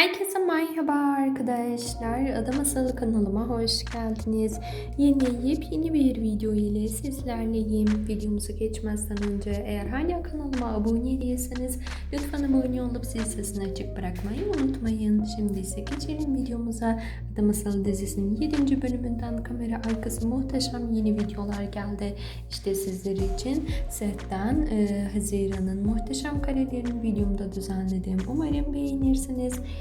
Herkese merhaba arkadaşlar. Ada Masalı kanalıma hoş geldiniz. Yeni yepyeni bir video ile sizlerleyim. Videomuza geçmezden önce eğer hala kanalıma abone değilseniz lütfen abone olup zil sesini açık bırakmayı unutmayın. Şimdi ise geçelim videomuza. Ada Masalı dizisinin 7. bölümünden kamera arkası muhteşem yeni videolar geldi. İşte sizler için setten e, Haziran'ın muhteşem karelerini videomda düzenledim. Umarım beğenirsiniz.